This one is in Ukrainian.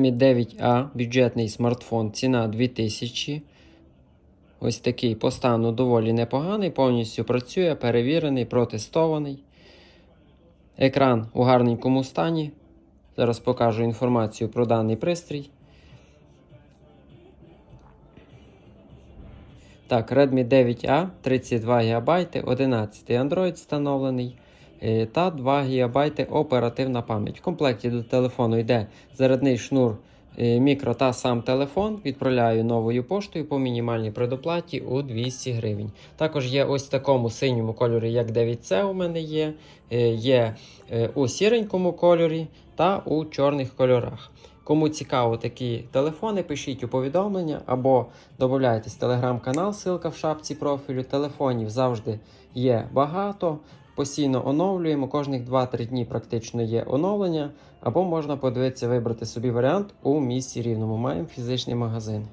Mi 9A, бюджетний смартфон, ціна 2000. Ось такий по стану доволі непоганий, повністю працює, перевірений, протестований. Екран у гарненькому стані. Зараз покажу інформацію про даний пристрій. Так, Redmi 9A, 32 ГБ, 11 Android встановлений та 2 ГБ оперативна пам'ять. В комплекті до телефону йде зарядний шнур е, мікро та сам телефон. Відправляю новою поштою по мінімальній предоплаті у 200 гривень. Також є ось в такому синьому кольорі, як 9C у мене є. е, Є е, у сіренькому кольорі та у чорних кольорах. Кому цікаво такі телефони, пишіть у повідомлення або додайтесь телеграм-канал, ссылка в шапці профілю. Телефонів завжди є багато. Постійно оновлюємо. Кожних 2-3 дні практично є оновлення. Або можна подивитися, вибрати собі варіант у місті рівному. Маємо фізичний магазин.